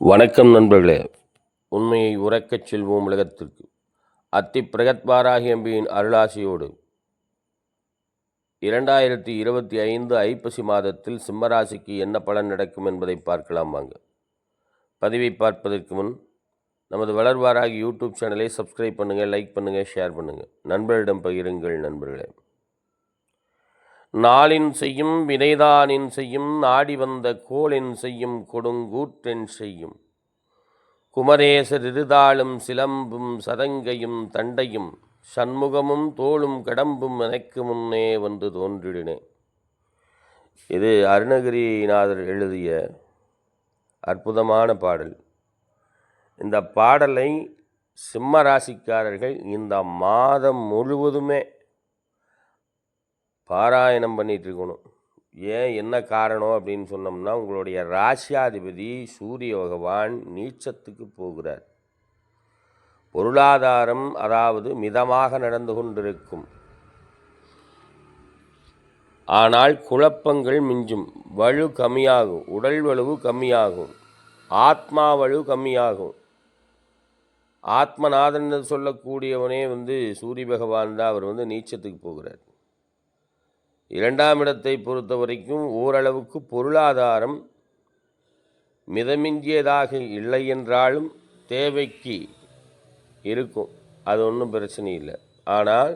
வணக்கம் நண்பர்களே. உண்மையை உறக்கச் செல்வோம் உலகத்திற்கு. அத்தி பிரகத்வாராகி அம்பியின் அருளாசியோடு இரண்டாயிரத்தி இருபத்தி ஐந்து ஐப்பசி மாதத்தில் சிம்மராசிக்கு என்ன பலன் நடக்கும் என்பதை பார்க்கலாம் வாங்க. பதிவை பார்ப்பதற்கு முன் நமது வளர்வாராகி யூடியூப் சேனலை சப்ஸ்கிரைப் பண்ணுங்கள் லைக் பண்ணுங்கள் ஷேர் பண்ணுங்கள் நண்பர்களிடம் பகிருங்கள் நண்பர்களே. நாளின் செய்யும் வினைதானின் செய்யும் நாடி வந்த கோளின் செய்யும் கொடுங்கூற்றென் செய்யும். குமரேசர் இருதாளும் சிலம்பும் சதங்கையும் தண்டையும் சண்முகமும் தோளும் கடம்பும் எனக்கு முன்னே வந்து தோன்றிடினேன் இது அருணகிரிநாதர் எழுதிய அற்புதமான பாடல். இந்த பாடலை சிம்ம ராசிக்காரர்கள் இந்த மாதம் முழுவதுமே பாராயணம் பண்ணிகிட்டு இருக்கணும் ஏன் என்ன காரணம் அப்படின்னு சொன்னோம்னா உங்களுடைய ராசியாதிபதி சூரிய பகவான் நீச்சத்துக்கு போகிறார். பொருளாதாரம் அதாவது மிதமாக நடந்து கொண்டிருக்கும். ஆனால் குழப்பங்கள் மிஞ்சும். வலு கம்மியாகும். உடல் வலுவு கம்மியாகும். ஆத்மா வலு கம்மியாகும். ஆத்மநாதன் சொல்லக்கூடியவனே வந்து சூரிய பகவான் தான். அவர் வந்து நீச்சத்துக்கு போகிறார். இரண்டாம் இடத்தை பொறுத்த வரைக்கும் ஓரளவுக்கு பொருளாதாரம் மிதமிஞ்சியதாக இல்லை என்றாலும் தேவைக்கு இருக்கும். அது ஒன்றும் பிரச்சனை இல்லை. ஆனால்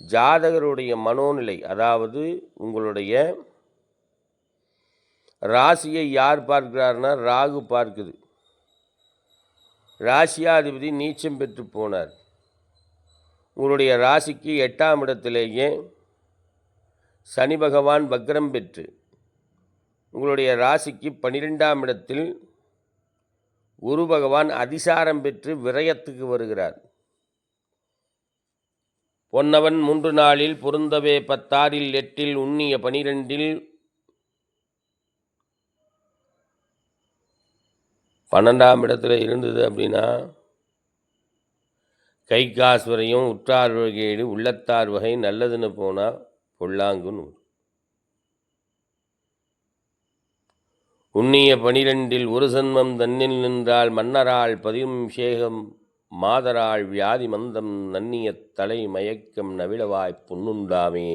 ஜாதகருடைய மனோநிலை அதாவது உங்களுடைய ராசியை யார் பார்க்கிறார்னா ராகு பார்க்குது. ராசியாதிபதி நீச்சம் பெற்று போனார். உங்களுடைய ராசிக்கு எட்டாம் இடத்திலேயே சனி பகவான் வக்ரம் பெற்று உங்களுடைய ராசிக்கு பனிரெண்டாம் இடத்தில் குரு பகவான் அதிசாரம் பெற்று விரயத்துக்கு வருகிறார். பொன்னவன் மூன்று நாளில் பொருந்தவே பத்தாறில் எட்டில் உண்ணிய பனிரெண்டில் பன்னெண்டாம் இடத்துல இருந்தது அப்படின்னா கைகாசுவரையும் உற்றார் வகையீடு உள்ளத்தார் வகை நல்லதுன்னு போனால் பொல்லாங்குன்னு வரும். உண்ணிய பனிரெண்டில் ஒரு சன்மம் தன்னில் நின்றால் மன்னரால் பதியும் சேகம் மாதரால் வியாதி மந்தம் நன்னிய தலை மயக்கம் நவிழவாய் புண்ணுண்டாமே.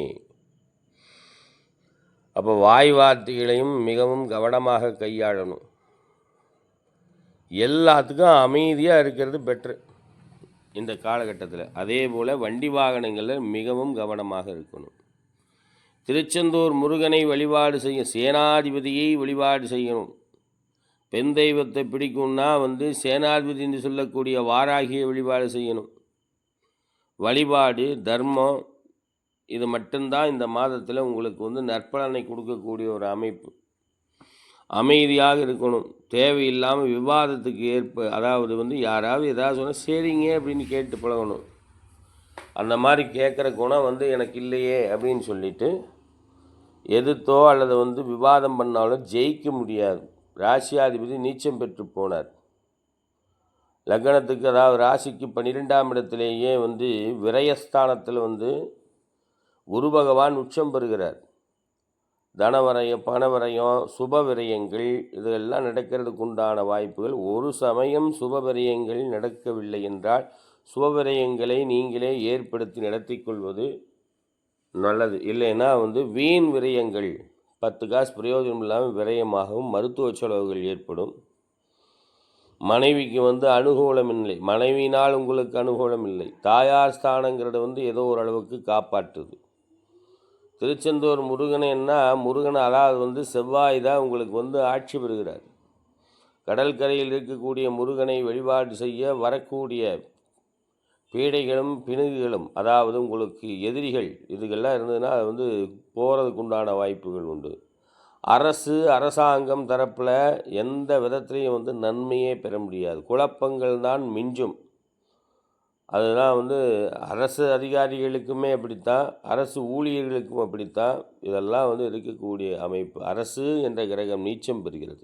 அப்போ வாய் வார்த்தைகளையும் மிகவும் கவனமாக கையாளணும். எல்லாத்துக்கும் அமைதியாக இருக்கிறது பெட்ரு இந்த காலகட்டத்தில். அதே போல் வண்டி வாகனங்களில் மிகவும் கவனமாக இருக்கணும். திருச்செந்தூர் முருகனை வழிபாடு செய்ய சேனாதிபதியை வழிபாடு செய்யணும். பெண் தெய்வத்தை பிடிக்கும்னா வந்து சேனாதிபதி என்று சொல்லக்கூடிய வாராகியை வழிபாடு செய்யணும். வழிபாடு தர்மம் இது மட்டும்தான் இந்த மாதத்தில் உங்களுக்கு வந்து நற்பலனை கொடுக்கக்கூடிய ஒரு அமைப்பு. அமைதியாக இருக்கணும். தேவையில்லாமல் விவாதத்துக்கு ஏற்ப அதாவது வந்து யாராவது ஏதாவது சொன்னால் சரிங்க அப்படின்னு கேட்டு பழகணும். அந்த மாதிரி கேட்குற குணம் வந்து எனக்கு இல்லையே அப்படின்னு சொல்லிட்டு எதிர்த்தோ அல்லது வந்து விவாதம் பண்ணாலும் ஜெயிக்க முடியாது. ராசியாதிபதி நீச்சம் பெற்று போனார். லக்னத்துக்கு அதாவது ராசிக்கு பன்னிரெண்டாம் இடத்திலேயே வந்து விரயஸ்தானத்தில் வந்து குரு பகவான் உச்சம் பெறுகிறார். தனவரயம் பணவரயம் சுப விரயங்கள் இதெல்லாம் நடக்கிறதுக்கு உண்டான வாய்ப்புகள். ஒரு சமயம் சுப விரயங்கள் நடக்கவில்லை என்றால் சுபவிரயங்களை நீங்களே ஏற்படுத்தி நடத்தி கொள்வது நல்லது. இல்லைன்னா வந்து வீண் விரயங்கள் பத்து காசு பிரயோஜனம் இல்லாமல் விரயமாகவும் மருத்துவ செலவுகள் ஏற்படும். மனைவிக்கு வந்து அனுகூலம் இல்லை. மனைவினால் உங்களுக்கு அனுகூலம் இல்லை. தாயார் ஸ்தானங்கிறது வந்து ஏதோ ஓரளவுக்கு காப்பாற்றுது. திருச்செந்தூர் முருகனைன்னா முருகன் அதாவது வந்து செவ்வாய் தான் உங்களுக்கு வந்து ஆட்சி பெறுகிறார். கடற்கரையில் இருக்கக்கூடிய முருகனை வழிபாடு செய்ய வரக்கூடிய பீடைகளும் பிணுகுகளும் அதாவது உங்களுக்கு எதிரிகள் இதுகெல்லாம் இருந்ததுன்னா அது வந்து போகிறதுக்கு உண்டான வாய்ப்புகள் உண்டு. அரசு அரசாங்கம் தரப்பில் எந்த விதத்துலேயும் வந்து நன்மையே பெற முடியாது. குழப்பங்கள் தான் மிஞ்சும். அதுதான் வந்து அரசு அதிகாரிகளுக்குமே அப்படித்தான் அரசு ஊழியர்களுக்கும் அப்படித்தான் இதெல்லாம் வந்து இருக்கக்கூடிய அமைப்பு. அரசு என்ற கிரகம் நீச்சம் பெறுகிறது.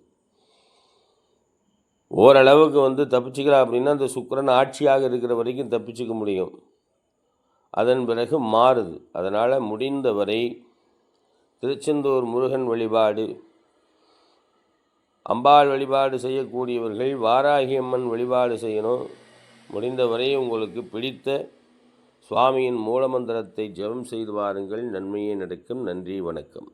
ஓரளவுக்கு வந்து தப்பிச்சுக்கலாம் அப்படின்னா அந்த சுக்கரன் ஆட்சியாக இருக்கிற வரைக்கும் தப்பிச்சுக்க முடியும். அதன் பிறகு மாறுது. அதனால் முடிந்தவரை திருச்செந்தூர் முருகன் வழிபாடு. அம்பாள் வழிபாடு செய்யக்கூடியவர்கள் வாராகி அம்மன் வழிபாடு செய்யணும். முடிந்தவரை உங்களுக்கு பிடித்த சுவாமியின் மூலமந்திரத்தை ஜெபம் செய்து வாருங்கள். நன்மையே நடக்கும். நன்றி வணக்கம்.